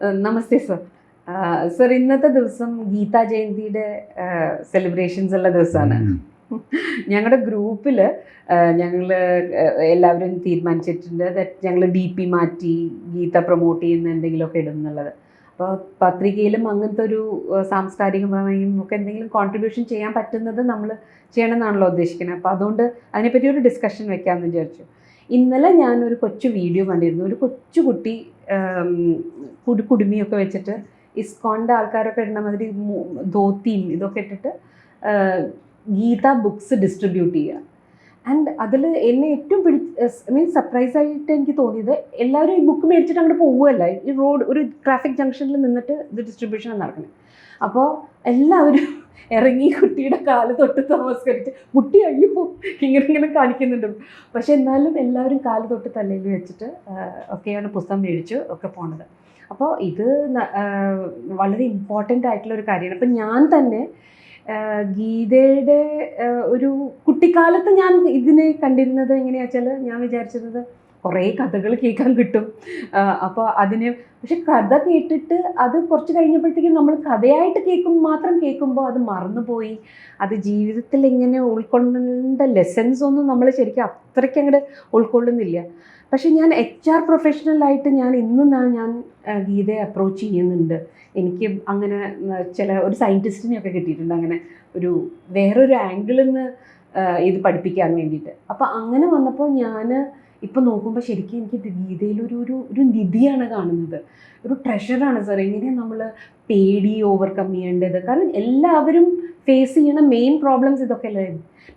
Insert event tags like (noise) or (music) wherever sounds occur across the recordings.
നമസ്തേ sir. Sir ഇന്നത്തെ ദിവസം Gita ജയന്തിയുടെ celebrations ഉള്ള ദിവസമാണ്. ഞങ്ങളുടെ ഗ്രൂപ്പിൽ ഞങ്ങൾ എല്ലാവരും തീരുമാനിച്ചിട്ടുണ്ട് ഞങ്ങൾ ഡി പി മാറ്റി ഗീത പ്രൊമോട്ട് ചെയ്യുന്ന എന്തെങ്കിലുമൊക്കെ ഇടും എന്നുള്ളത്. അപ്പോൾ പത്രികയിലും അങ്ങനത്തെ ഒരു സാംസ്കാരികമായും ഒക്കെ എന്തെങ്കിലും കോൺട്രിബ്യൂഷൻ ചെയ്യാൻ പറ്റുന്നത് നമ്മൾ ചെയ്യണമെന്നാണല്ലോ ഉദ്ദേശിക്കുന്നത് അപ്പോൾ അതുകൊണ്ട് അതിനെപ്പറ്റി ഒരു ഡിസ്കഷൻ വെക്കാമെന്ന് വിചാരിച്ചു. ഇന്നലെ ഞാനൊരു കൊച്ചു വീഡിയോ കണ്ടിരുന്നു. ഒരു കൊച്ചു കുട്ടി കുടി കുടു കുടുമിയൊക്കെ വെച്ചിട്ട് ഇസ്കോണിന്റെ ആൾക്കാരൊക്കെ ഇടുന്ന മാതിരി ധോത്തിയും ഇതൊക്കെ ഇട്ടിട്ട് ഗീത ബുക്സ് ഡിസ്ട്രിബ്യൂട്ട് ചെയ്യുക. ആൻഡ് അതിൽ എന്നെ ഏറ്റവും പിടി മീൻ സർപ്രൈസ് ആയിട്ട് എനിക്ക് തോന്നിയത് എല്ലാവരും ഈ ബുക്ക് മേടിച്ചിട്ട് അങ്ങോട്ട് പോവുകയല്ല. ഈ റോഡ് ഒരു ട്രാഫിക് ജംഗ്ഷനിൽ നിന്നിട്ട് ഇത് ഡിസ്ട്രിബ്യൂഷൻ നടക്കുന്നത് അപ്പോൾ എല്ലാവരും ഇറങ്ങി കുട്ടിയുടെ കാൽ തൊട്ട് നമസ്കരിച്ച് കുട്ടി അയ്യോ ഇങ്ങനെ ഇങ്ങനെ കാണിക്കുന്നുണ്ട്. പക്ഷെ എന്നാലും എല്ലാവരും കാൽ തൊട്ട് തലയിൽ വെച്ചിട്ട് ഒക്കെയാണ് പുസ്തകം മേടിച്ചു ഒക്കെ പോണത്. അപ്പോൾ ഇത് വളരെ ഇമ്പോർട്ടന്റ് ആയിട്ടുള്ള ഒരു കാര്യമാണ്. അപ്പം ഞാൻ തന്നെ ഗീതയുടെ ഒരു കുട്ടിക്കാലത്ത് ഞാൻ ഇതിനെ കണ്ടിരുന്നത് എങ്ങനെയാ വെച്ചാൽ ഞാൻ വിചാരിച്ചിരുന്നത് കുറേ കഥകൾ കേൾക്കാൻ കിട്ടും. അപ്പോൾ അതിന് പക്ഷെ കഥ കേട്ടിട്ട് അത് കുറച്ച് കഴിഞ്ഞപ്പോഴത്തേക്കും നമ്മൾ കഥയായിട്ട് കേൾക്കും മാത്രം കേൾക്കുമ്പോൾ അത് മറന്നുപോയി. അത് ജീവിതത്തിൽ ഇങ്ങനെ ഉൾക്കൊള്ളേണ്ട ലെസൻസ് ഒന്നും നമ്മൾ ശരിക്കും അത്രയ്ക്ക് അങ്ങോട്ട് ഉൾക്കൊള്ളുന്നില്ല. പക്ഷെ ഞാൻ എച്ച് ആർ പ്രൊഫഷണലായിട്ട് ഞാൻ ഇന്നും ഞാൻ ഗീതയെ അപ്രോച്ച് ചെയ്യുന്നുണ്ട്. എനിക്ക് അങ്ങനെ ചില ഒരു സയന്റിസ്റ്റിനെയൊക്കെ കിട്ടിയിട്ടുണ്ട്. അങ്ങനെ ഒരു വേറൊരു ആംഗിളിൽ നിന്ന് ഇത് പഠിപ്പിക്കാൻ വേണ്ടിയിട്ട്. അപ്പോൾ അങ്ങനെ വന്നപ്പോൾ ഞാൻ ഇപ്പം നോക്കുമ്പോൾ ശരിക്കും എനിക്ക് ഗീതയിലൊരു ഒരു ഒരു നിധിയാണ് കാണുന്നത്. ഒരു ട്രഷറാണ് സാർ എങ്ങനെയാണ് നമ്മൾ പേടി ഓവർകം ചെയ്യേണ്ടത്? കാരണം എല്ലാവരും ഫേസ് ചെയ്യണ മെയിൻ പ്രോബ്ലംസ് ഇതൊക്കെ അല്ലേ?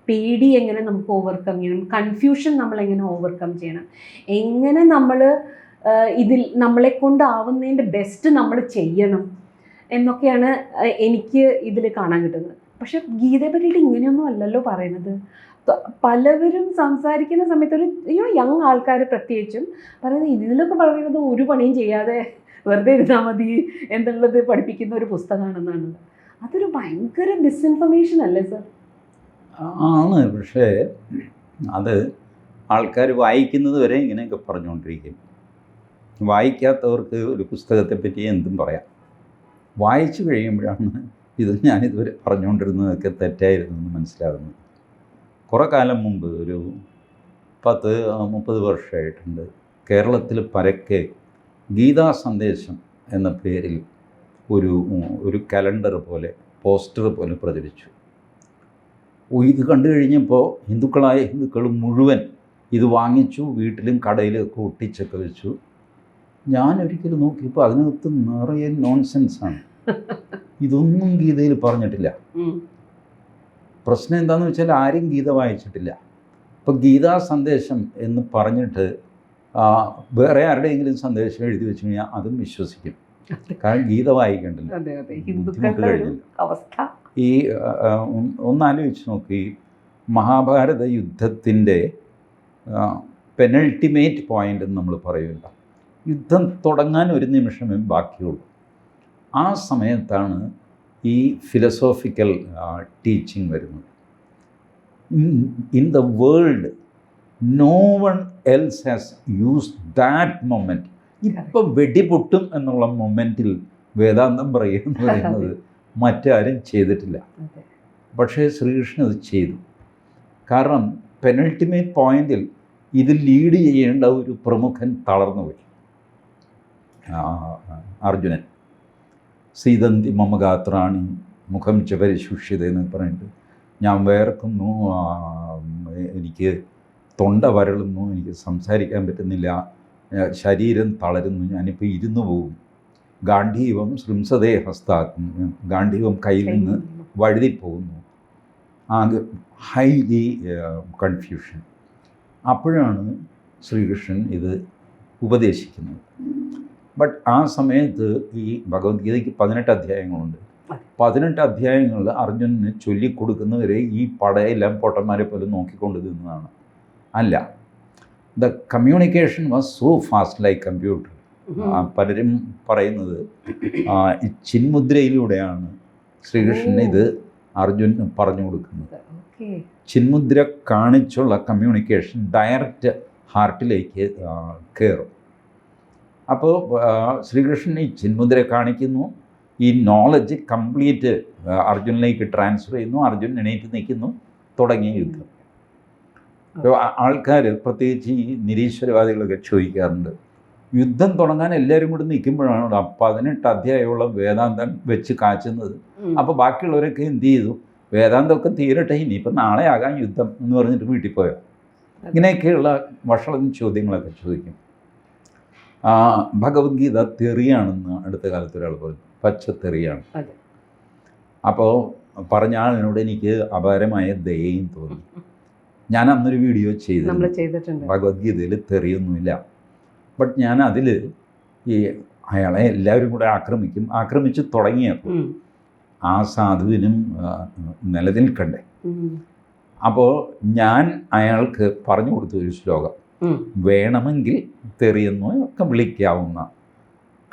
പേടി എങ്ങനെ നമുക്ക് ഓവർകം ചെയ്യണം? കൺഫ്യൂഷൻ നമ്മൾ എങ്ങനെ ഓവർകം ചെയ്യണം? എങ്ങനെ നമ്മൾ ഇതിൽ നമ്മളെ കൊണ്ടാവുന്നതിന്റെ ബെസ്റ്റ് നമ്മൾ ചെയ്യണം? എന്നൊക്കെയാണ് എനിക്ക് ഇതിൽ കാണാൻ കിട്ടുന്നത്. പക്ഷെ ഗീതയെ പറ്റിയിട്ട് ഇങ്ങനെയൊന്നും അല്ലല്ലോ പറയുന്നത് പലവരും സംസാരിക്കുന്ന സമയത്ത് ഒരു അയ്യോ യങ് ആൾക്കാർ പ്രത്യേകിച്ചും പറയുന്നത് ഇതിലൊക്കെ പറയുന്നത് ഒരു പണിയും ചെയ്യാതെ വെറുതെ ഇരുന്നാൽ മതി എന്നുള്ളത് പഠിപ്പിക്കുന്ന ഒരു പുസ്തകമാണെന്നാണ്. അതൊരു ഭയങ്കര ഡിസ്ഇൻഫർമേഷൻ അല്ലേ സർ ആണ് പക്ഷേ അത് ആൾക്കാർ വായിക്കുന്നത് വരെ ഇങ്ങനെയൊക്കെ പറഞ്ഞുകൊണ്ടിരിക്കും. വായിക്കാത്തവർക്ക് ഒരു പുസ്തകത്തെ പറ്റി എന്തും പറയാം. വായിച്ചു കഴിയുമ്പോഴാണ് ഇത് ഞാനിതുവരെ പറഞ്ഞുകൊണ്ടിരുന്നതൊക്കെ തെറ്റായിരുന്നു എന്ന് മനസ്സിലാകുന്നത്. കുറേ കാലം മുമ്പ് ഒരു പത്ത് മുപ്പത് വർഷമായിട്ടുണ്ട്. കേരളത്തിൽ പരക്കെ ഗീതാ സന്ദേശം എന്ന പേരിൽ ഒരു ഒരു കലണ്ടർ പോലെ പോസ്റ്റർ പോലെ പ്രചരിച്ചു. ഇത് കണ്ടു കഴിഞ്ഞപ്പോൾ ഹിന്ദുക്കളായ ഹിന്ദുക്കൾ മുഴുവൻ ഇത് വാങ്ങിച്ചു വീട്ടിലും കടയിലും ഒക്കെ ഒട്ടിച്ചൊക്കെ വെച്ചു. ഞാൻ ഒരിക്കലും നോക്കിയപ്പോൾ അതിനകത്ത് നിറയെ നോൺസെൻസാണ് (laughs) ഇതൊന്നും ഗീതയിൽ പറഞ്ഞിട്ടില്ല. പ്രശ്നം എന്താണെന്ന് വെച്ചാൽ ആരും ഗീത വായിച്ചിട്ടില്ല. അപ്പോൾ ഗീതാ സന്ദേശം എന്ന് പറഞ്ഞിട്ട് വേറെ ആരുടെയെങ്കിലും സന്ദേശം എഴുതി വെച്ച് കഴിഞ്ഞാൽ അതും വിശ്വസിക്കും. കാരണം ഗീത വായിക്കേണ്ടല്ലോ. അവസ്ഥ. ഈ ഒന്നാലോചിച്ച് നോക്കി. മഹാഭാരത യുദ്ധത്തിന്റെ പെനൾട്ടിമേറ്റ് പോയിന്റ് എന്ന് നമ്മൾ പറയുമല്ലോ. യുദ്ധം തുടങ്ങാൻ ഒരു നിമിഷമേ ബാക്കിയുള്ളൂ. ആ സമയത്താണ് ഈ ഫിലസോഫിക്കൽ ടീച്ചിങ് വരുന്നത് in the world no one else has use that moment ഇപ്പം വെടിപൊട്ടും എന്നുള്ള മൊമെന്റിൽ വേദാന്തം പറയുക എന്ന് പറയുന്നത് മറ്റാരും ചെയ്തിട്ടില്ല. പക്ഷേ ശ്രീകൃഷ്ണൻ അത് ചെയ്തു. കാരണം പെനൾട്ടിമേറ്റ് പോയിന്റിൽ ഇത് ലീഡ് ചെയ്യേണ്ട ഒരു പ്രമുഖൻ തളർന്നുപോയി. അർജുനൻ. സീതന്തി മമ ഗാത്രാണി മുഖം ചപരിശുഷ്യത എന്ന് പറഞ്ഞിട്ട് ഞാൻ വേർക്കുന്നു എനിക്ക് തൊണ്ട വരളുന്നു എനിക്ക് സംസാരിക്കാൻ പറ്റുന്നില്ല ശരീരം തളരുന്നു ഞാനിപ്പോൾ ഇരുന്നു പോകും. ഗാന്ധീവം ശൃംസതേ ഹസ്താക്കും ഗാന്ധീവം കയ്യിൽ നിന്ന് വഴുതിപ്പോകുന്നു ആകെ ഹൈലി കൺഫ്യൂഷൻ. അപ്പോഴാണ് ശ്രീകൃഷ്ണൻ ഇത് ഉപദേശിക്കുന്നത്. ബട്ട് ആ സമയത്ത് ഈ ഭഗവത്ഗീതയ്ക്ക് പതിനെട്ട് അധ്യായങ്ങളുണ്ട്. പതിനെട്ട് അധ്യായങ്ങളിൽ അർജുനന് ചൊല്ലിക്കൊടുക്കുന്നവരെ ഈ പടയെല്ലാം പൊട്ടന്മാരെ പോലെ നോക്കിക്കൊണ്ട് നിന്നതാണ്. അല്ല. The communication was so fast like computer പലരും പറയുന്നത് ഈ ചിന്മുദ്രയിലൂടെയാണ് ശ്രീകൃഷ്ണൻ ഇത് അർജുന് പറഞ്ഞു കൊടുക്കുന്നത്. ചിന്മുദ്ര കാണിച്ചുള്ള കമ്മ്യൂണിക്കേഷൻ ഡയറക്റ്റ് ഹാർട്ടിലേക്ക് കയറും അപ്പോൾ ശ്രീകൃഷ്ണൻ ഈ ചിന്മുദ്ര കാണിക്കുന്നു. ഈ നോളജ് കംപ്ലീറ്റ് അർജുനിലേക്ക് ട്രാൻസ്ഫർ ചെയ്യുന്നു. അർജുൻ എണീറ്റ് നിൽക്കുന്നു. തുടങ്ങിയ യുദ്ധം. അപ്പോൾ ആൾക്കാർ പ്രത്യേകിച്ച് ഈ നിരീശ്വരവാദികളൊക്കെ ചോദിക്കാറുണ്ട്. യുദ്ധം തുടങ്ങാൻ എല്ലാവരും കൂടി നിൽക്കുമ്പോഴാണ് പതിനെട്ട് അധ്യായമുള്ള വേദാന്തം വെച്ച് കാച്ചുന്നത്. അപ്പോൾ ബാക്കിയുള്ളവരൊക്കെ എന്ത് ചെയ്തു? വേദാന്തമൊക്കെ തീരട്ടെ ഇനി ഇപ്പം നാളെ ആകാം യുദ്ധം എന്ന് പറഞ്ഞിട്ട് വീട്ടിൽ പോയോ? ഇങ്ങനെയൊക്കെയുള്ള വഷളം ചോദ്യങ്ങളൊക്കെ ചോദിക്കും. ആ, ഭഗവത്ഗീത തെറിയാണെന്ന് അടുത്ത കാലത്ത് ഒരാൾ പറഞ്ഞു. പച്ചത്തെറിയാണ്. അപ്പോൾ പറഞ്ഞ ആളിനോട് എനിക്ക് അപാരമായ ദയയും തോന്നി. ഞാൻ അന്നൊരു വീഡിയോ ചെയ്തു ഭഗവത്ഗീതയിൽ തെറിയൊന്നുമില്ല. ബട്ട് ഞാൻ അതിൽ ഈ അയാളെ എല്ലാവരും കൂടെ ആക്രമിക്കും. ആക്രമിച്ച് തുടങ്ങിയപ്പോൾ ആ സാധുവിനും നിലനിൽക്കണ്ടേ. അപ്പോൾ ഞാൻ അയാൾക്ക് പറഞ്ഞു കൊടുത്ത ഒരു ശ്ലോകം. വേണമെങ്കിൽ തെറിയെന്നോ ഒക്കെ വിളിക്കാവുന്ന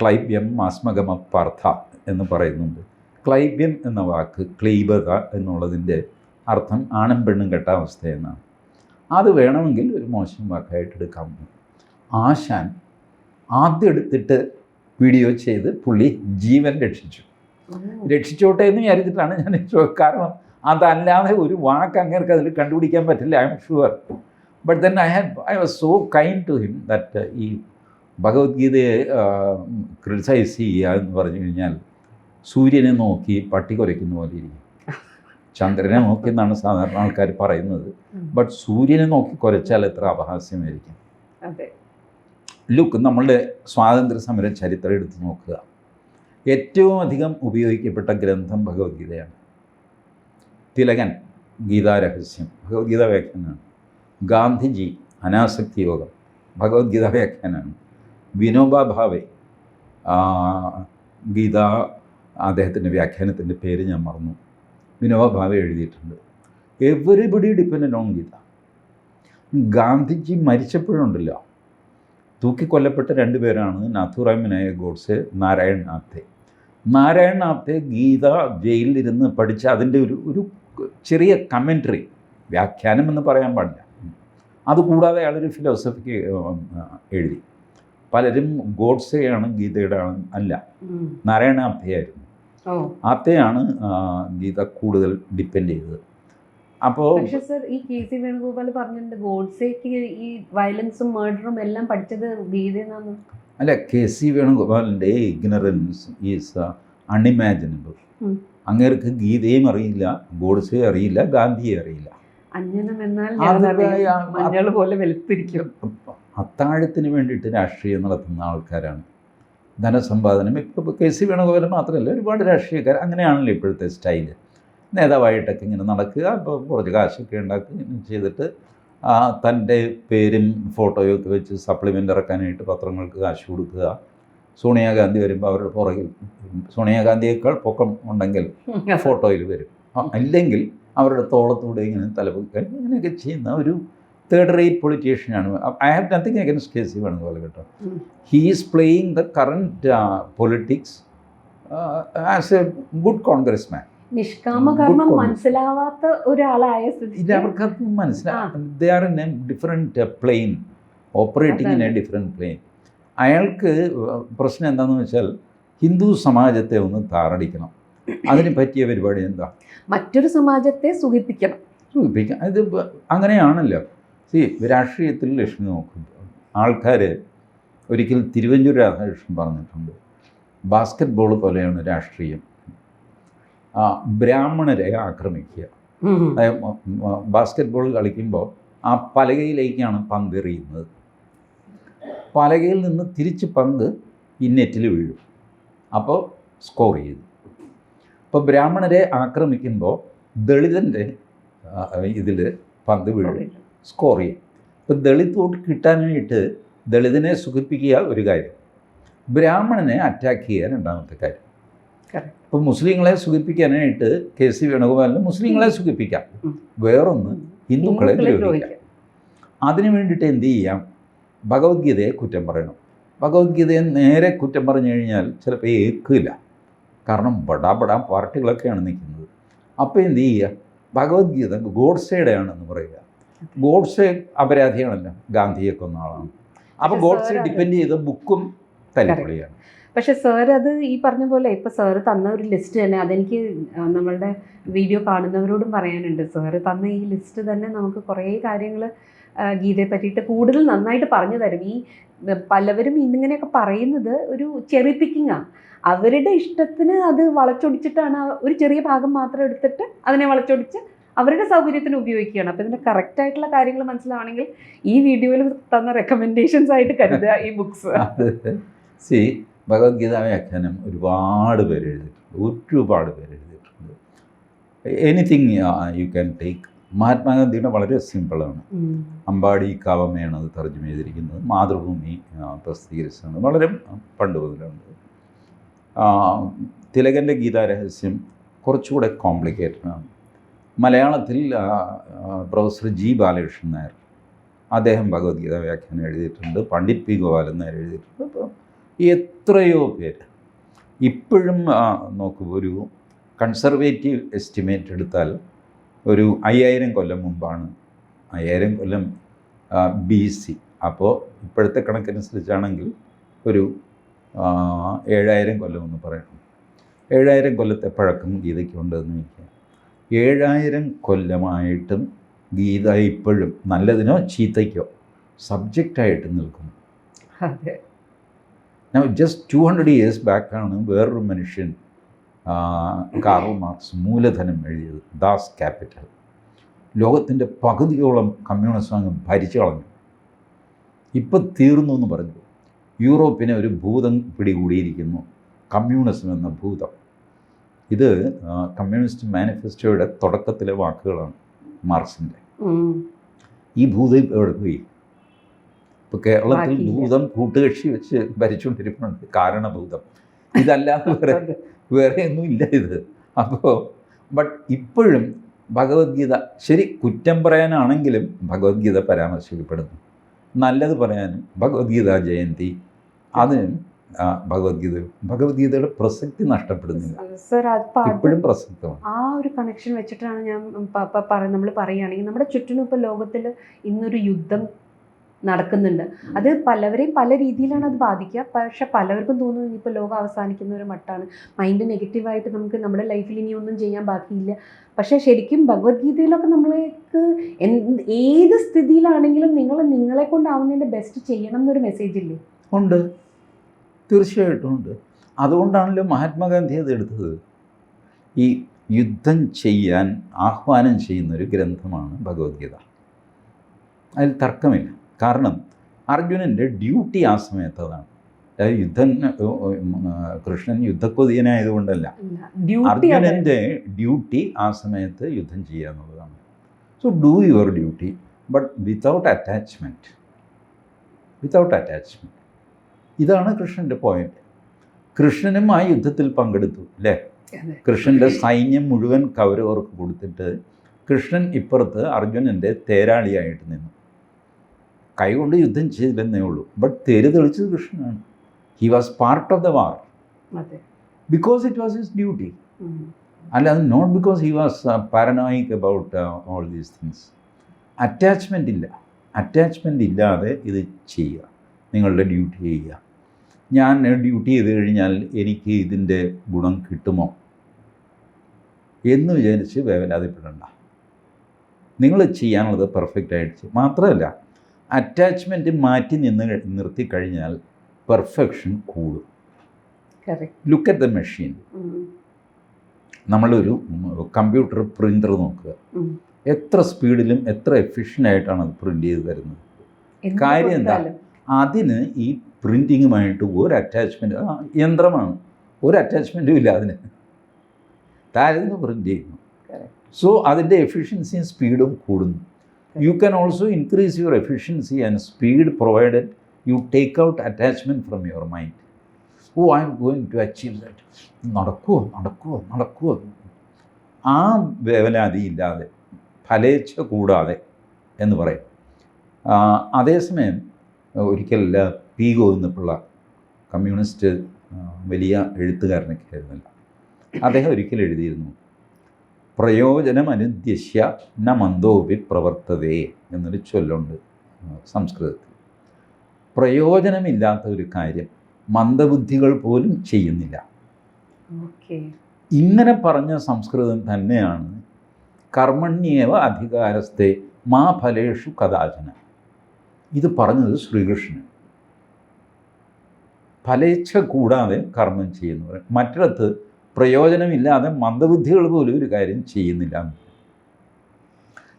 ക്ലൈബ്യം ആസ്മഗമ പാർത്ഥ എന്ന് പറയുന്നുണ്ട്. ക്ലൈബ്യം എന്ന വാക്ക് ക്ലീബത എന്നുള്ളതിന്റെ അർത്ഥം ആണും പെണ്ണും കെട്ട അവസ്ഥ എന്നാണ് അത് വേണമെങ്കിൽ ഒരു മോശം വാക്കായിട്ട് എടുക്കാവുന്നു ആശാൻ ആദ്യം എടുത്തിട്ട് വീഡിയോ ചെയ്ത് പുള്ളി ജീവൻ രക്ഷിച്ചു. രക്ഷിച്ചോട്ടെ എന്ന് വിചാരിച്ചിട്ടാണ് ഞാൻ കാരണം അതല്ലാതെ ഒരു വാക്ക് അങ്ങേർക്ക് അതിൽ കണ്ടുപിടിക്കാൻ പറ്റില്ല I'm sure. But then I had I was so kind to him that ഈ ഭഗവത്ഗീതയെ ക്രിട്ടിസൈസ് ചെയ്യുക എന്ന് പറഞ്ഞു കഴിഞ്ഞാൽ സൂര്യനെ നോക്കി പട്ടി കുരയ്ക്കുന്ന പോലെ ഇരിക്കും. ചന്ദ്രനെ നോക്കി എന്നാണ് സാധാരണ ആൾക്കാർ പറയുന്നത്. ബട്ട് സൂര്യനെ നോക്കി കുരച്ചാൽ എത്ര അപഹാസ്യമായിരിക്കും. ലുക്ക് നമ്മളുടെ സ്വാതന്ത്ര്യ സമര ചരിത്രം എടുത്ത് നോക്കുക. ഏറ്റവും അധികം ഉപയോഗിക്കപ്പെട്ട ഗ്രന്ഥം ഭഗവത്ഗീതയാണ്. തിലകൻ ഗീതാരഹസ്യം ഭഗവത്ഗീത വ്യാഖ്യാനമാണ്. ഗാന്ധിജി അനാസക്തി യോഗം ഭഗവത്ഗീത വ്യാഖ്യാനമാണ്. വിനോബ ഭാവെ ഗീത അദ്ദേഹത്തിന്റെ വ്യാഖ്യാനത്തിന്റെ പേര് ഞാൻ മറന്നു. വിനോബ ഭാവെ എഴുതിയിട്ടുണ്ട്. Everybody dependent on Gita. Gandhiji മരിച്ചപ്പോഴുണ്ടല്ലോ. തൂക്കിക്കൊല്ലപ്പെട്ട രണ്ട് പേരാണ് നാഥുറാം വിനായക് ഗോഡ്സെ നാരായൺ ആപ്തെ. നാരായൺ ആപ്തെ ഗീത ജയിലിലിരുന്ന് പഠിച്ച അതിന്റെ ഒരു ഒരു ചെറിയ കമൻട്രി വ്യാഖ്യാനം എന്ന് പറയാൻ പാടില്ല. അതുകൂടാതെ അയാളൊരു ഫിലോസഫിക്ക് എഴുതി. പലരും ഗോഡ്സെയാണ് ഗീതയുടെ അല്ല. നാരായണ ആപ്തയായിരുന്നു. ആപ്തയാണ് ഗീത കൂടുതൽ ഡിപ്പെൻഡ് ചെയ്തത്. അപ്പോൾ പക്ഷെ സർ ഈ കെ സി വേണുഗോപാൽ പറഞ്ഞിട്ടുണ്ട് ഗോഡ്സേക്ക് ഈ വയലൻസും മർഡറും എല്ലാം പഠിച്ചത് ഗീതയെന്നാണ് അല്ല കെ സി വേണുഗോപാലിന്റെ ഇഗ്നറൻസ് ഈസ് അൺഇമാജിനബിൾ. അങ്ങേർക്ക് ഗീതയും അറിയില്ല ഗോഡ്സെ അറിയില്ല ഗാന്ധിയെ അറിയില്ല. അഞ്ജനം എന്നാൽ. പോലെ വെളുത്തിരിക്കും. അത്താഴത്തിന് വേണ്ടിയിട്ട് രാഷ്ട്രീയം നടത്തുന്ന ആൾക്കാരാണ്. ധനസമ്പാദനം ഇപ്പോൾ കെ സി വേണുഗോപാൽ മാത്രമല്ല ഒരുപാട് രാഷ്ട്രീയക്കാർ അങ്ങനെയാണല്ലോ ഇപ്പോഴത്തെ സ്റ്റൈൽ. നേതാവായിട്ടൊക്കെ ഇങ്ങനെ നടക്കുക അപ്പോൾ കുറച്ച് കാശൊക്കെ ഉണ്ടാക്കി ഇങ്ങനെ ചെയ്തിട്ട് ആ, തന്റെ പേരും ഫോട്ടോയും ഒക്കെ വെച്ച് സപ്ലിമെന്റ് ഇറക്കാനായിട്ട് പത്രങ്ങൾക്ക് കാശ് കൊടുക്കുക. സോണിയാഗാന്ധി വരുമ്പോൾ അവരുടെ പുറകിൽ സോണിയാഗാന്ധിയേക്കാൾ പൊക്കം ഉണ്ടെങ്കിൽ ഫോട്ടോയിൽ വരും. അല്ലെങ്കിൽ അവരുടെ തോളത്തൂടെ ഇങ്ങനെ തലപൊക്കി ഇങ്ങനെയൊക്കെ ചെയ്യുന്ന ഒരു third rate പൊളിറ്റീഷ്യനാണ് I have nothing against K C Venugopal കേട്ടോ. He's playing the current politics as a good Congress man നിഷ്കാമ കർമ്മം Good മനസ്സിലാവാത്ത ഒരാളായ ഇത് സ്ഥിതിക്ക് അവർക്കതൊന്നും they are in a different plane operating in a. Different plane അയാൾക്ക് പ്രശ്നം എന്താണെന്ന് വെച്ചാൽ ഹിന്ദു സമാജത്തെ ഒന്ന് താറടിക്കണം അതിന് പറ്റിയ പരിപാടി എന്താ? മറ്റൊരു സമാജത്തെ സുഖിപ്പിക്കണം. സുഖിപ്പിക്കാം. ഇത് അങ്ങനെയാണല്ലോ. സി രാഷ്ട്രീയത്തിൽ ലക്ഷ്മി നോക്കുമ്പോൾ ആൾക്കാർ ഒരിക്കൽ തിരുവഞ്ചൂർ രാധാകൃഷ്ണൻ പറഞ്ഞിട്ടുണ്ട്. ബാസ്ക്കറ്റ് ബോൾ പോലെയാണ് രാഷ്ട്രീയം. ആ, ബ്രാഹ്മണരെ ആക്രമിക്കുക. ബാസ്ക്കറ്റ് ബോൾ കളിക്കുമ്പോൾ ആ പലകയിലേക്കാണ് പന്ത് എറിയുന്നത്. പലകയിൽ നിന്ന് തിരിച്ച് പന്ത് ഈ നെറ്റിൽ വീഴും. അപ്പോൾ സ്കോർ ചെയ്തു അപ്പോൾ ബ്രാഹ്മണരെ ആക്രമിക്കുമ്പോൾ ദളിതന്റെ ഇതിൽ പന്ത് വീഴും സ്കോർ ചെയ്യും. അപ്പോൾ ദളിത് വോട്ട് കിട്ടാനായിട്ട് ദളിതനെ സുഖിപ്പിക്കുക ഒരു കാര്യം. ബ്രാഹ്മണനെ അറ്റാക്ക് ചെയ്യുക രണ്ടാമത്തെ കാര്യം. അപ്പോൾ മുസ്ലിങ്ങളെ സുഖിപ്പിക്കാനായിട്ട് കെ സി വേണുഗോപാലിന് മുസ്ലിങ്ങളെ സുഖിപ്പിക്കാം. വേറൊന്ന് ഹിന്ദുക്കളെ ദ്രോഹിക്കാം. അതിനു വേണ്ടിയിട്ട് എന്ത് ചെയ്യാം? ഭഗവത്ഗീതയെ കുറ്റം പറയണം. ഭഗവത്ഗീതയെ നേരെ കുറ്റം പറഞ്ഞു കഴിഞ്ഞാൽ ചിലപ്പോൾ ഏക്കില്ല. കാരണം ബടാ ബടാ പാർട്ടികളൊക്കെയാണ് നിൽക്കുന്നത്. അപ്പോൾ എന്ത് ചെയ്യുക? ഭഗവത്ഗീത ഗോഡ്സേയുടെയാണെന്ന് പറയുക. ഗോഡ്സേ അപരാധിയാണല്ലോ. ഗാന്ധിയെ കൊന്ന ആളാണ്. അപ്പോൾ ഗോഡ്സേ ഡിപ്പെൻഡ് ചെയ്ത ബുക്കും തല്ലിപ്പൊളിയാണ്. പക്ഷെ സാർ അത് ഈ പറഞ്ഞ പോലെ ഇപ്പൊ സാറ് തന്ന ഒരു ലിസ്റ്റ് തന്നെ അതെനിക്ക് നമ്മളുടെ വീഡിയോ കാണുന്നവരോടും പറയാനുണ്ട്. സാറ് തന്ന ഈ ലിസ്റ്റ് തന്നെ നമുക്ക് കുറേ കാര്യങ്ങൾ ഗീതയെ പറ്റിയിട്ട് കൂടുതൽ നന്നായിട്ട് പറഞ്ഞു തരും. ഈ പലവരും ഇന്നിങ്ങനെയൊക്കെ പറയുന്നത് ഒരു ചെറി പിക്കിങ്ങാണ് അവരുടെ ഇഷ്ടത്തിന് അത് വളച്ചൊടിച്ചിട്ടാണ് ഒരു ചെറിയ ഭാഗം മാത്രം എടുത്തിട്ട് അതിനെ വളച്ചൊടിച്ച് അവരുടെ സൗകര്യത്തിന് ഉപയോഗിക്കുകയാണ്. അപ്പോൾ ഇതിന്റെ കറക്റ്റ് ആയിട്ടുള്ള കാര്യങ്ങൾ മനസ്സിലാവണമെങ്കിൽ ഈ വീഡിയോയിൽ തന്ന റെക്കമെൻഡേഷൻസ് ആയിട്ട് കരുതുക ഈ ബുക്സ് (laughs) സി ഭഗവത്ഗീത വ്യാഖ്യാനം ഒരുപാട് പേര് എഴുതിയിട്ടുണ്ട്. ഒരുപാട് പേര് എഴുതിയിട്ടുണ്ട്. എനിത്തിങ് യു ക്യാൻ ടേക്ക് മഹാത്മാഗാന്ധിയുടെ വളരെ സിമ്പിളാണ്. അമ്പാടി കാവമ്മയാണ് അത് തർജമ ചെയ്തിരിക്കുന്നത്. മാതൃഭൂമി പ്രസിദ്ധീകരിച്ചതാണ്. വളരെ പണ്ട് മുതലുണ്ട്. തിലകന്റെ ഗീതാരഹസ്യം കുറച്ചുകൂടെ കോംപ്ലിക്കേറ്റഡ് ആണ്. മലയാളത്തിൽ പ്രൊഫസർ ജി ബാലകൃഷ്ണൻ നായർ അദ്ദേഹം ഭഗവത്ഗീത വ്യാഖ്യാനം എഴുതിയിട്ടുണ്ട് പണ്ഡിറ്റ് പി ഗോപാലൻ നായർ എഴുതിയിട്ടുണ്ട്. അപ്പോൾ എത്രയോ പേര് ഇപ്പോഴും നോക്കൂ ഒരു കൺസർവേറ്റീവ് എസ്റ്റിമേറ്റ് എടുത്താൽ ഒരു അയ്യായിരം കൊല്ലം മുമ്പാണ് അയ്യായിരം കൊല്ലം ബി സി അപ്പോൾ ഇപ്പോഴത്തെ കണക്കനുസരിച്ചാണെങ്കിൽ ഒരു ഏഴായിരം കൊല്ലം എന്ന് പറയണം. ഏഴായിരം കൊല്ലത്തെ പഴക്കം ഗീതയ്ക്കുണ്ടെന്ന് വയ്ക്കുക ഏഴായിരം കൊല്ലമായിട്ടും ഗീത ഇപ്പോഴും നല്ലതിനോ ചീത്തയ്ക്കോ സബ്ജക്റ്റായിട്ട് നിൽക്കുന്നു. ജസ്റ്റ് ടു ഹൺഡ്രഡ് ഇയേഴ്സ് ബാക്കാണ് വേറൊരു മനുഷ്യൻ കാർൾ മാർക്സ് മൂലധനം എഴുതിയത്. ദാസ് ക്യാപിറ്റൽ ലോകത്തിന്റെ പകുതിയോളം കമ്മ്യൂണിസം അങ്ങ് ഭരിച്ചു കളഞ്ഞു. ഇപ്പം തീർന്നു എന്ന് പറഞ്ഞു. യൂറോപ്പിനെ ഒരു ഭൂതം പിടികൂടിയിരിക്കുന്നു. കമ്മ്യൂണിസം എന്ന ഭൂതം. ഇത് കമ്മ്യൂണിസ്റ്റ് മാനിഫെസ്റ്റോയുടെ തുടക്കത്തിലെ വാക്കുകളാണ് മാർക്സിന്റെ. ഈ ഭൂതം ഇപ്പോൾ എവിടെ പോയി? ഇപ്പോൾ കേരളത്തിൽ ഭൂതം കൂട്ടുകക്ഷി വെച്ച് ഭരിച്ചുകൊണ്ടിരിക്കുന്നുണ്ട് കാരണഭൂതം. ഇതല്ലാതെ വേറെ വേറെയൊന്നും ഇല്ല ഇത്. അപ്പോൾ ബട്ട് ഇപ്പോഴും ഭഗവത്ഗീത ശരി കുറ്റം പറയാനാണെങ്കിലും ഭഗവത്ഗീത പരാമർശിക്കപ്പെടുന്നു. നല്ലത് പറയാനും ഭഗവത്ഗീത ജയന്തി അതിനും ഭഗവത്ഗീത ഭഗവത്ഗീതയുടെ പ്രസക്തി നഷ്ടപ്പെടുന്നില്ല. ഇപ്പോഴും പ്രസക്തമാണ്. ആ ഒരു കണക്ഷൻ വെച്ചിട്ടാണ് ഞാൻ നമ്മൾ പറയുകയാണെങ്കിൽ നമ്മുടെ ചുറ്റിനും ഇപ്പോൾ ലോകത്തിൽ ഇന്നൊരു യുദ്ധം നടക്കുന്നുണ്ട്. അത് പലവരെയും പല രീതിയിലാണ് അത് ബാധിക്കുക. പക്ഷെ പലവർക്കും തോന്നുന്നു ഇനിയിപ്പോൾ ലോകം അവസാനിക്കുന്ന ഒരു മട്ടാണ്. മൈൻഡ് നെഗറ്റീവായിട്ട് നമുക്ക് നമ്മുടെ ലൈഫിൽ ഇനി ഒന്നും ചെയ്യാൻ ബാക്കിയില്ല. പക്ഷേ ശരിക്കും ഭഗവത്ഗീതയിലൊക്കെ നമ്മൾക്ക് എന്ത് ഏത് സ്ഥിതിയിലാണെങ്കിലും നിങ്ങൾ നിങ്ങളെ കൊണ്ടാവുന്നതിന്റെ ബെസ്റ്റ് ചെയ്യണം എന്നൊരു മെസ്സേജ് ഇല്ലേ? ഉണ്ട്. തീർച്ചയായിട്ടും ഉണ്ട്. അതുകൊണ്ടാണല്ലോ മഹാത്മാഗാന്ധി അത് എടുത്തത്. ഈ യുദ്ധം ചെയ്യാൻ ആഹ്വാനം ചെയ്യുന്നൊരു ഗ്രന്ഥമാണ് ഭഗവത്ഗീത. അതിൽ തർക്കമില്ല. കാരണം അർജുനന്റെ ഡ്യൂട്ടി ആ സമയത്ത് അതാണ് അതായത് യുദ്ധം കൃഷ്ണൻ യുദ്ധക്കൊതിയനായതുകൊണ്ടല്ല. അർജുനന്റെ ഡ്യൂട്ടി ആ സമയത്ത് യുദ്ധം ചെയ്യുക എന്നുള്ളതാണ്. So do your duty but without attachment without attachment ഇതാണ് കൃഷ്ണന്റെ പോയിന്റ് കൃഷ്ണനും ആ യുദ്ധത്തിൽ പങ്കെടുത്തു അല്ലേ. കൃഷ്ണന്റെ സൈന്യം മുഴുവൻ കൗരവർക്ക് കൊടുത്തിട്ട് കൃഷ്ണൻ ഇപ്പുറത്ത് അർജുനന്റെ തേരാളിയായിട്ട് നിന്നു. കൈകൊണ്ട് യുദ്ധം ചെയ്തില്ലെന്നേ ഉള്ളൂ. ബട്ട് തെരു തെളിച്ചത് കൃഷ്ണനാണ്. He was part of the war അതെ. Because it was his duty അല്ല അല്ലാതെ not because he was paranoid about all these things attachment ഇല്ല. അറ്റാച്ച്മെന്റ് ഇല്ലാതെ ഇത് ചെയ്യുക. നിങ്ങളുടെ ഡ്യൂട്ടി ചെയ്യുക. ഞാൻ ഡ്യൂട്ടി ചെയ്ത് കഴിഞ്ഞാൽ എനിക്ക് ഇതിന്റെ ഗുണം കിട്ടുമോ? എന്ന് വിചാരിച്ച് വേവലാതിപ്പെടണ്ട. നിങ്ങൾ ചെയ്യാനുള്ളത് പെർഫെക്റ്റ് ആയിട്ട് മാത്രമല്ല അറ്റാച്ച്മെന്റ് മാറ്റി നിന്ന് നിർത്തി കഴിഞ്ഞാൽ പെർഫെക്ഷൻ കൂടും. Look at the machine. നമ്മളൊരു കമ്പ്യൂട്ടർ പ്രിന്റർ നോക്കുക. എത്ര സ്പീഡിലും എത്ര എഫിഷ്യന്റ് ആയിട്ടാണ് അത് പ്രിന്റ് ചെയ്ത് തരുന്നത്? കാര്യം എന്താ? അതിന് ഈ പ്രിന്റിങ്ങുമായിട്ട് ഒരു അറ്റാച്ച്മെന്റ് യന്ത്രമാണ്. ഒരു അറ്റാച്ച്മെന്റും ഇല്ല അതിന്. താരതമ്യം പ്രിന്റ് ചെയ്യുന്നു. സോ അതിന്റെ എഫിഷ്യൻസിയും സ്പീഡും കൂടുന്നു. You can also increase your efficiency and speed provided you take out attachment from your mind oh I'm going to achieve that നടക്കുമോ നടക്കുമോ നടക്കുമോ ആ വേവലാതി ഇല്ലാതെ ഫലേച്ഛ കൂടാതെ എന്ന് പറയും. അതേസമയം ഒരിക്കൽ പി ഗോവിന്ദപിള്ള കമ്മ്യൂണിസ്റ്റ് വലിയ എഴുത്തുകാരനൊക്കെ ആയിരുന്നില്ല. അദ്ദേഹം ഒരിക്കൽ എഴുതിയിരുന്നു. പ്രയോജനം അനുദ്യശ്യ ന മന്ദോപി പ്രവർത്തതേ എന്നൊരു ചൊല്ലുണ്ട് സംസ്കൃതത്തിൽ. പ്രയോജനമില്ലാത്ത ഒരു കാര്യം മന്ദബുദ്ധികൾ പോലും ചെയ്യുന്നില്ല. ഇങ്ങനെ പറഞ്ഞ സംസ്കൃതം തന്നെയാണ് കർമ്മണ്യേവ അധികാരസ്ഥെ മാ ഫലേഷു കഥാചന. ഇത് പറഞ്ഞത് ശ്രീകൃഷ്ണൻ. ഫലേച്ഛ കൂടാതെ കർമ്മം ചെയ്യുന്നവർ മറ്റിടത്ത് പ്രയോജനമില്ലാതെ മന്ദബുദ്ധികൾ പോലും ഒരു കാര്യം ചെയ്യുന്നില്ല.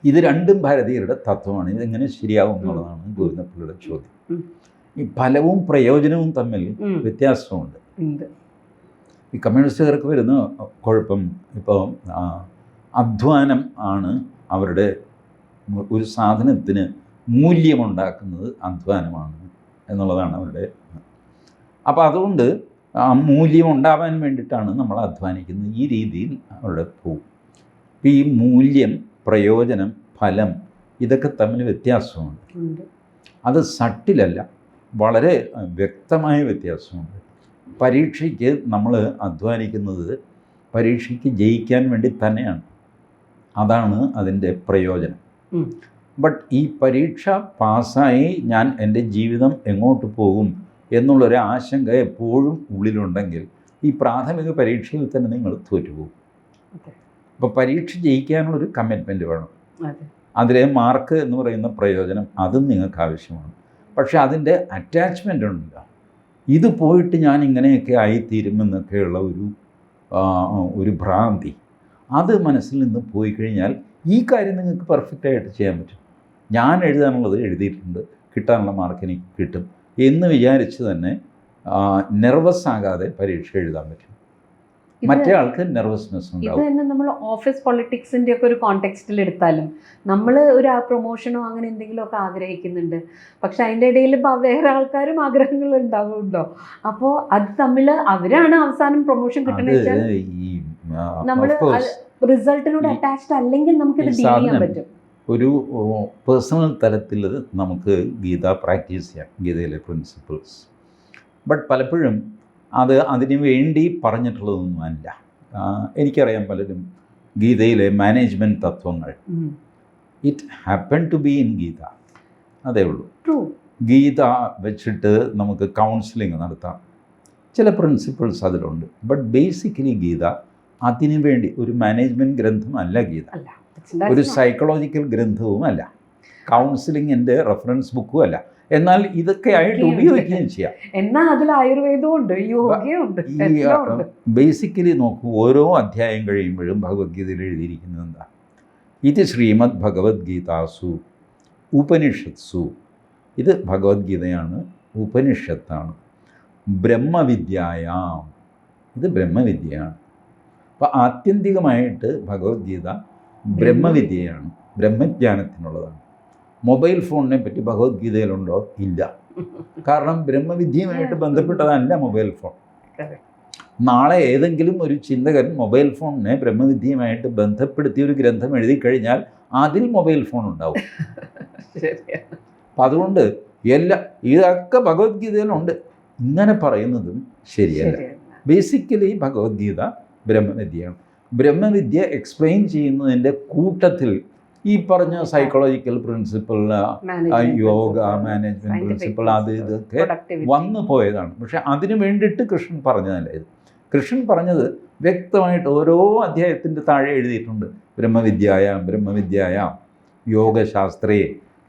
ഇത് രണ്ടും ഭാരതീയരുടെ തത്വമാണ്. ഇതെങ്ങനെ ശരിയാവും എന്നുള്ളതാണ് ഗോവിന്ദപ്പിള്ളിയുടെ ചോദ്യം. ഈ ഫലവും പ്രയോജനവും തമ്മിൽ വ്യത്യാസമുണ്ട്. ഈ കമ്മ്യൂണിസ്റ്റുകാർക്ക് വരുന്ന കുഴപ്പം ഇപ്പോൾ അധ്വാനം ആണ് അവരുടെ ഒരു സാധനത്തിന് മൂല്യമുണ്ടാക്കുന്നത് അധ്വാനമാണ് എന്നുള്ളതാണ് അവരുടെ. അപ്പോൾ അതുകൊണ്ട് ആ മൂല്യം ഉണ്ടാവാൻ വേണ്ടിയിട്ടാണ് നമ്മൾ അധ്വാനിക്കുന്നത്. ഈ രീതിയിൽ അവിടെ പോകും അപ്പോൾ ഈ മൂല്യം പ്രയോജനം ഫലം ഇതൊക്കെ തമ്മിൽ വ്യത്യാസമുണ്ട്. അത് സട്ടിലല്ല വളരെ വ്യക്തമായ വ്യത്യാസമുണ്ട്. പരീക്ഷയ്ക്ക് നമ്മൾ അധ്വാനിക്കുന്നത് പരീക്ഷയ്ക്ക് ജയിക്കാൻ വേണ്ടി തന്നെയാണ്. അതാണ് അതിന്റെ പ്രയോജനം. ബട്ട് ഈ പരീക്ഷ പാസ്സായി ഞാൻ എന്റെ ജീവിതം എങ്ങോട്ട് പോകും? എന്നുള്ളൊരു ആശങ്ക എപ്പോഴും ഉള്ളിലുണ്ടെങ്കിൽ ഈ പ്രാഥമിക പരീക്ഷയിൽ തന്നെ നിങ്ങൾ തോറ്റുപോകും. അപ്പോൾ പരീക്ഷ ജയിക്കാനുള്ളൊരു കമ്മിറ്റ്മെന്റ് വേണം. അതെ. അതിലെ മാർക്ക് എന്ന് പറയുന്ന പ്രയോജനം അതും നിങ്ങൾക്ക് ആവശ്യമാണ്. പക്ഷേ അതിന്റെ അറ്റാച്ച്മെന്റ് ഉണ്ടല്ലോ. ഇത് പോയിട്ട് ഞാൻ ഇങ്ങനെയൊക്കെ ആയിത്തീരുമെന്നൊക്കെയുള്ള ഒരു ഒരു ഭ്രാന്തി. അത് മനസ്സിൽ നിന്ന് പോയി കഴിഞ്ഞാൽ ഈ കാര്യം നിങ്ങൾക്ക് പെർഫെക്റ്റായിട്ട് ചെയ്യാൻ പറ്റും. ഞാൻ എഴുതാനുള്ളത് എഴുതിയിട്ടുണ്ട്. കിട്ടാനുള്ള മാർക്ക് എനിക്ക് കിട്ടും. എന്ന് വിചാരിച്ച് തന്നെ നെർവസ് ആകാതെ പരീക്ഷ എഴുതാൻ പറ്റും. ഇത് മറ്റേ ആൾക്ക് നെർവസ്നെസ് ഇത് ഉണ്ടാവും. തന്നെ നമ്മൾ ഓഫീസ് പൊളിറ്റിക്സിന്റെ ഒക്കെ ഒരു കോണ്ടെക്സ്റ്റിൽ എടുത്താലും നമ്മൾ ഒരു പ്രൊമോഷനോ അങ്ങനെ എന്തെങ്കിലും ഒക്കെ ആഗ്രഹിക്കുന്നുണ്ട്. പക്ഷെ അതിന്റെ ഇടയിൽ വേറെ ആൾക്കാരും ആഗ്രഹങ്ങൾ ഉണ്ടാവുമല്ലോ അപ്പോൾ അത് തമ്മിൽ അവരാണ് അവസാനം പ്രൊമോഷൻ കിട്ടണമെന്ന് വെച്ചാൽ course, റിസൾട്ടിനോട് അറ്റാച്ച്ഡ് അല്ലെങ്കിൽ നമുക്കിത് ഇത് ഡീൽ ചെയ്യാൻ പറ്റും. ഒരു പേഴ്സണൽ തലത്തിൽ നമുക്ക് ഗീത പ്രാക്ടീസ് ചെയ്യാം. ഗീതയിലെ പ്രിൻസിപ്പിൾസ് ബട്ട് പലപ്പോഴും അത് അതിനു വേണ്ടി പറഞ്ഞിട്ടുള്ളതൊന്നും അല്ല. എനിക്കറിയാം പലരും ഗീതയിലെ മാനേജ്മെന്റ് തത്വങ്ങൾ. It happen to be in Gita. അതേ ഉള്ളൂ. ഗീത വെച്ചിട്ട് നമുക്ക് കൗൺസിലിംഗ് നടത്താം. ചില പ്രിൻസിപ്പിൾസ് അതിലുണ്ട്. ബട്ട് ബേസിക്കലി ഗീത അതിനു വേണ്ടി ഒരു മാനേജ്മെന്റ് ഗ്രന്ഥമല്ല ഗീത. അല്ല. ഒരു സൈക്കോളജിക്കൽ ഗ്രന്ഥവും അല്ല. കൗൺസിലിങ്ങിന്റെ റെഫറൻസ് ബുക്കും അല്ല. എന്നാൽ ഇതൊക്കെ ആയിട്ട് ഉപയോഗിക്കുകയും ചെയ്യാം. എന്നാൽ അതിൽ ആയുർവേദവും ഉണ്ട് യോഗയും എല്ലാം ഉണ്ട്. ബേസിക്കലി നോക്കൂ ഓരോ അധ്യായം കഴിയുമ്പോഴും ഭഗവത്ഗീതയിൽ എഴുതിയിരിക്കുന്നത് എന്താ? ഇത് ശ്രീമദ് ഭഗവത്ഗീതാസു ഉപനിഷത്സു. ഇത് ഭഗവത്ഗീതയാണ് ഉപനിഷത്താണ്. ബ്രഹ്മവിദ്യായാം. ഇത് ബ്രഹ്മവിദ്യയാണ്. അപ്പോൾ ആത്യന്തികമായിട്ട് ഭഗവത്ഗീത ബ്രഹ്മവിദ്യയാണ്. ബ്രഹ്മജ്ഞാനത്തിനുള്ളതാണ്. മൊബൈൽ ഫോണിനെ പറ്റി ഭഗവത്ഗീതയിലുണ്ടോ? ഇല്ല. കാരണം ബ്രഹ്മവിദ്യയുമായിട്ട് ബന്ധപ്പെട്ടതല്ല മൊബൈൽ ഫോൺ. നാളെ ഏതെങ്കിലും ഒരു ചിന്തകൻ മൊബൈൽ ഫോണിനെ ബ്രഹ്മവിദ്യയുമായിട്ട് ബന്ധപ്പെടുത്തി ഒരു ഗ്രന്ഥം എഴുതി കഴിഞ്ഞാൽ അതിൽ മൊബൈൽ ഫോൺ ഉണ്ടാവും. അപ്പം അതുകൊണ്ട് എല്ലാ ഇതൊക്കെ ഭഗവത്ഗീതയിലുണ്ട്. ഇങ്ങനെ പറയുന്നതും ശരിയല്ല. ബേസിക്കലി ഭഗവത്ഗീത ബ്രഹ്മവിദ്യയാണ്. ബ്രഹ്മവിദ്യ എക്സ്പ്ലെയിൻ ചെയ്യുന്നതിന്റെ കൂട്ടത്തിൽ ഈ പറഞ്ഞ psychological principle yoga management principle അത് ഇതൊക്കെ വന്നു പോയതാണ്. പക്ഷെ അതിന് വേണ്ടിയിട്ട് കൃഷ്ണൻ പറഞ്ഞതല്ല ഇത്? കൃഷ്ണൻ പറഞ്ഞത് വ്യക്തമായിട്ട് ഓരോ അധ്യായത്തിന്റെ താഴെ എഴുതിയിട്ടുണ്ട്. ബ്രഹ്മവിദ്യായാം ബ്രഹ്മവിദ്യായാം യോഗശാസ്ത്രേ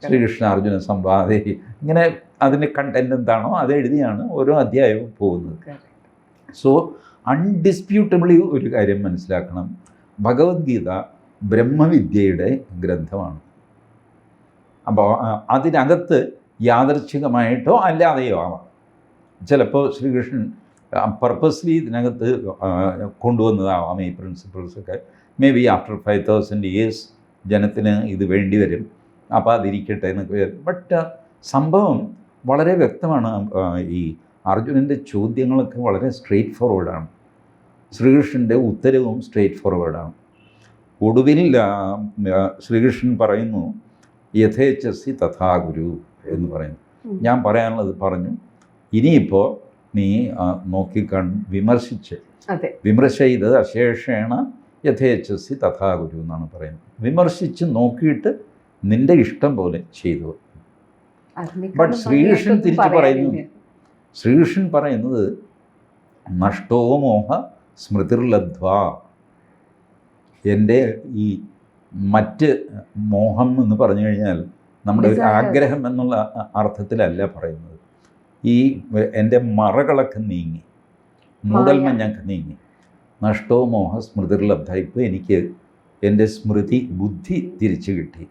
ശ്രീകൃഷ്ണ അർജുന സംവാദേ. ഇങ്ങനെ അതിന്റെ കണ്ടന്റ് എന്താണോ അത് എഴുതിയാണ് ഓരോ അധ്യായവും പോകുന്നത്. സോ അൺഡിസ്പ്യൂട്ടബിളി ഒരു കാര്യം മനസ്സിലാക്കണം. ഭഗവത്ഗീത ബ്രഹ്മവിദ്യയുടെ ഗ്രന്ഥമാണ്. അപ്പോൾ അതിനകത്ത് യാദർച്ഛികമായിട്ടോ അല്ലാതെയോ ആവാം. ചിലപ്പോൾ ശ്രീകൃഷ്ണൻ പർപ്പസ്ലി ഇതിനകത്ത് കൊണ്ടുവന്നതാവാം ഈ പ്രിൻസിപ്പിൾസൊക്കെ maybe after five thousand years ജനത്തിന് ഇത് വേണ്ടി വരും. അപ്പോൾ അതിരിക്കട്ടെ എന്നൊക്കെ വരും. ബട്ട് സംഭവം വളരെ വ്യക്തമാണ്. ഈ അർജുനന്റെ ചോദ്യങ്ങളൊക്കെ വളരെ സ്ട്രെയിറ്റ് ഫോർവേഡാണ് ശ്രീകൃഷ്ണന്റെ ഉത്തരവും സ്ട്രേറ്റ് ഫോർവേഡാണ് ഒടുവിൽ ശ്രീകൃഷ്ണൻ പറയുന്നു യഥേച്ഛസി തഥാ ഗുരു എന്ന് പറയുന്നു. ഞാൻ പറയാനുള്ളത് പറഞ്ഞു ഇനിയിപ്പോൾ നീ ആ, നോക്കിക്കണ്ട് വിമർശിച്ച്. വിമർശ ചെയ്ത് അശേഷേണ യഥേച്ഛസി തഥാ ഗുരു എന്നാണ് പറയുന്നത്. വിമർശിച്ച് നോക്കിയിട്ട് നിന്റെ ഇഷ്ടം പോലെ ചെയ്തു. ബട്ട് ശ്രീകൃഷ്ണൻ തിരിച്ചു പറയുന്നു. ശ്രീകൃഷ്ണൻ പറയുന്നത് നഷ്ടോ മോഹ സ്മൃതിർലബ്ധ്വ. എന്റെ ഈ മറ്റ് മോഹം എന്ന് പറഞ്ഞു കഴിഞ്ഞാൽ നമ്മുടെ ഒരു ആഗ്രഹം എന്നുള്ള അർത്ഥത്തിലല്ല പറയുന്നത്. ഈ എന്റെ മറകളൊക്കെ നീങ്ങി. മൂടൽമഞ്ഞൊക്കെ നീങ്ങി. നഷ്ടോ മോഹ സ്മൃതിർലബ്ധ. ഇപ്പോൾ എനിക്ക് എന്റെ സ്മൃതി ബുദ്ധി തിരിച്ചു കിട്ടി.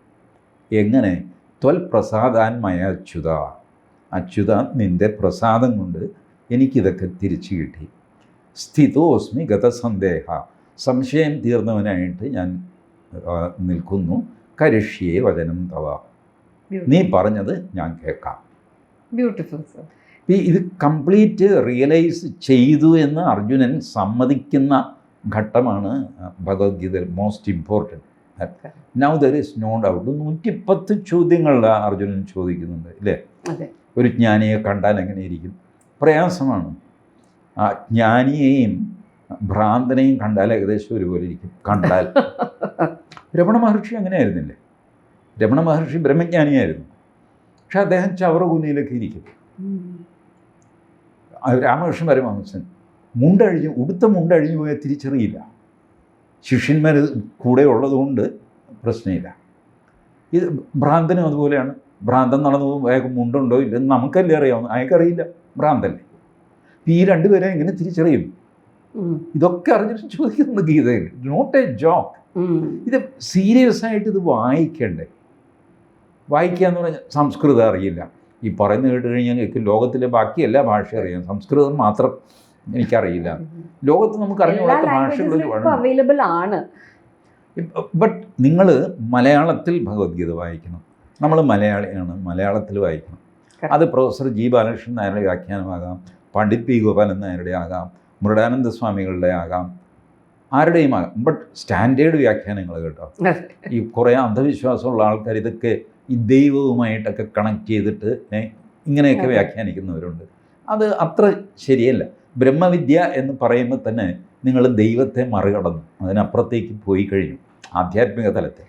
എങ്ങനെ? ത്വൽ പ്രസാദാൻമയ അച്യുത. അച്യുത നിന്റെ പ്രസാദം കൊണ്ട് എനിക്കിതൊക്കെ തിരിച്ചു കിട്ടി. സ്ഥിതോസ്മി ഗതസന്ദേഹ. സംശയം തീർന്നവനായിട്ട് ഞാൻ നിൽക്കുന്നു. കരിഷ്യേ വചനം തവ. നീ പറഞ്ഞത് ഞാൻ കേൾക്കാം. ബ്യൂട്ടിഫുൾ സർ ഇത് കംപ്ലീറ്റ് റിയലൈസ് ചെയ്തു എന്ന് അർജുനൻ സമ്മതിക്കുന്ന ഘട്ടമാണ് ഭഗവത്ഗീതയിൽ most important now there is no doubt നൂറ്റിപ്പത്ത് ചോദ്യങ്ങൾ അർജുനൻ ചോദിക്കുന്നുണ്ട് ഇല്ലേ? അതെ. ഒരു ജ്ഞാനിയെ കണ്ടാൽ എങ്ങനെ ഇരിക്കും? പ്രയാസമാണ്. ആ ജ്ഞാനിയെയും ഭ്രാന്തനെയും കണ്ടാൽ ഏകദേശം ഒരുപോലെ ഇരിക്കും. കണ്ടാൽ. രമണ മഹർഷി അങ്ങനെ അങ്ങനെയായിരുന്നില്ലേ? രമണ മഹർഷി ബ്രഹ്മജ്ഞാനിയായിരുന്നു. പക്ഷെ അദ്ദേഹം ചവറകുനിയിലൊക്കെ ഇരിക്കും. രാമകൃഷ്ണൻ രാമകൃഷ്ണ പരമഹംസൻ മുണ്ടഴിഞ്ഞ് ഉടുത്ത മുണ്ടഴിഞ്ഞു പോയാൽ തിരിച്ചറിയില്ല. ശിഷ്യന്മാർ കൂടെ ഉള്ളതുകൊണ്ട് പ്രശ്നമില്ല. ഇത് ഭ്രാന്തനും അതുപോലെയാണ്. ഭ്രാന്തൻ നടന്നു പോകുമ്പോൾ അയാൾക്ക് മുണ്ടുണ്ടോ ഇല്ലെന്ന് നമുക്കല്ലേ അറിയാവുന്ന അയാൾക്കറിയില്ല. ഭ്രാന്തല്ലേ? ഈ രണ്ടുപേരെ എങ്ങനെ തിരിച്ചറിയും? ഇതൊക്കെ അറിഞ്ഞിട്ട് ചോദിക്കുന്നു ഗീതയിൽ നോട്ട് എ ജോക്ക് ഇത് സീരിയസ് ആയിട്ട് ഇത് വായിക്കണ്ടേ? വായിക്കുക എന്ന് പറഞ്ഞാൽ സംസ്കൃതം അറിയില്ല. ഈ പറയുന്നത് കേട്ട് കഴിഞ്ഞാൽ എനിക്ക് ലോകത്തിലെ ബാക്കി എല്ലാ ഭാഷ അറിയാം. സംസ്കൃതം മാത്രം എനിക്കറിയില്ല. ലോകത്ത് നമുക്ക് അറിഞ്ഞുകൂടാത്ത ഭാഷകൾ അവൈലബിൾ ആണ്. ബട്ട് നിങ്ങൾ മലയാളത്തിൽ ഭഗവത്ഗീത വായിക്കണം. നമ്മൾ മലയാളിയാണ്. മലയാളത്തിൽ വായിക്കണം. അത് പ്രൊഫസർ ജി ബാലകൃഷ്ണൻ നായരുടെ വ്യാഖ്യാനമാകാം. പണ്ഡിറ്റ് പി ഗോപാലൻ നായരുടെ ആകാം മൃഡാനന്ദ സ്വാമികളുടെ ആകാം ആരുടെയും ആകാം ബട്ട് സ്റ്റാൻഡേർഡ് വ്യാഖ്യാനങ്ങൾ കേട്ടോ ഈ കുറേ അന്ധവിശ്വാസമുള്ള ആൾക്കാർ ഇതൊക്കെ ഈ ദൈവവുമായിട്ടൊക്കെ കണക്ട് ചെയ്തിട്ട് ഇങ്ങനെയൊക്കെ വ്യാഖ്യാനിക്കുന്നവരുണ്ട്. അത് അത്ര ശരിയല്ല. ബ്രഹ്മവിദ്യ എന്ന് പറയുമ്പോൾ തന്നെ നിങ്ങൾ ദൈവത്തെ മറികടന്നു. അതിനപ്പുറത്തേക്ക് പോയി കഴിഞ്ഞു. ആധ്യാത്മിക തലത്തെ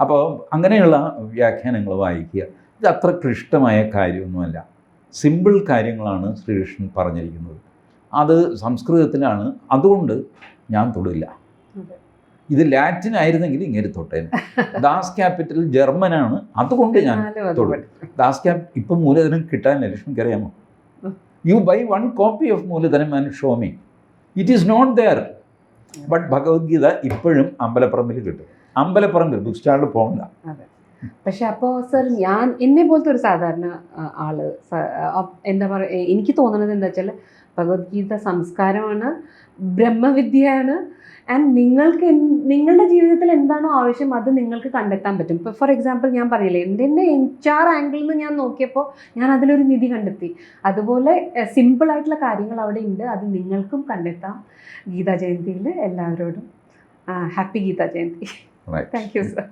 അപ്പോൾ അങ്ങനെയുള്ള വ്യാഖ്യാനങ്ങൾ വായിക്കുക. ഇത് അത്ര ക്ലിഷ്ടമായ കാര്യമൊന്നുമല്ല. സിമ്പിൾ കാര്യങ്ങളാണ് ശ്രീകൃഷ്ണൻ പറഞ്ഞിരിക്കുന്നത്. അത് സംസ്കൃതത്തിലാണ്. അതുകൊണ്ട് ഞാൻ തൊടില്ല. ഇത് ലാറ്റിൻ ആയിരുന്നെങ്കിൽ ഇങ്ങനെ തൊട്ടേനെ. ദാസ് ക്യാപിറ്റൽ ജർമ്മനാണ്. അതുകൊണ്ട് ഞാൻ തൊടും. ദാസ് ക്യാപ് ഇപ്പം മൂലധനം കിട്ടാൻ ലക്ഷ്മിക്ക് അറിയാമോ. You buy one copy of Mooladhanam and show me it is not there but Bhagavad Gita ഇപ്പോഴും അമ്പലപ്പറമ്പിൽ കിട്ടും. അമ്പലപ്പറമ്പിൽ ബുക്ക് സ്റ്റാളിൽ പോകണ്ട പക്ഷെ അപ്പോൾ സർ ഞാൻ എന്നെ പോലത്തെ ഒരു സാധാരണ ആൾ എന്താ പറയുക എനിക്ക് തോന്നുന്നത് എന്താ വെച്ചാൽ ഭഗവത്ഗീത സംസ്കാരമാണ് ബ്രഹ്മവിദ്യയാണ് ആൻഡ് നിങ്ങൾക്ക് നിങ്ങളുടെ ജീവിതത്തിൽ എന്താണോ ആവശ്യം അത് നിങ്ങൾക്ക് കണ്ടെത്താൻ പറ്റും. ഇപ്പോൾ ഫോർ എക്സാമ്പിൾ ഞാൻ പറയില്ലേ എന്റെ എന്റെ എച്ച് ആർ ആംഗിളിൽ നിന്ന് ഞാൻ നോക്കിയപ്പോൾ ഞാൻ അതിലൊരു നിധി കണ്ടെത്തി. അതുപോലെ സിമ്പിളായിട്ടുള്ള കാര്യങ്ങൾ അവിടെ ഉണ്ട് അത് നിങ്ങൾക്കും കണ്ടെത്താം. ഗീതാ ജയന്തിയിൽ എല്ലാവരോടും happy Gita Jayanti. Thank you sir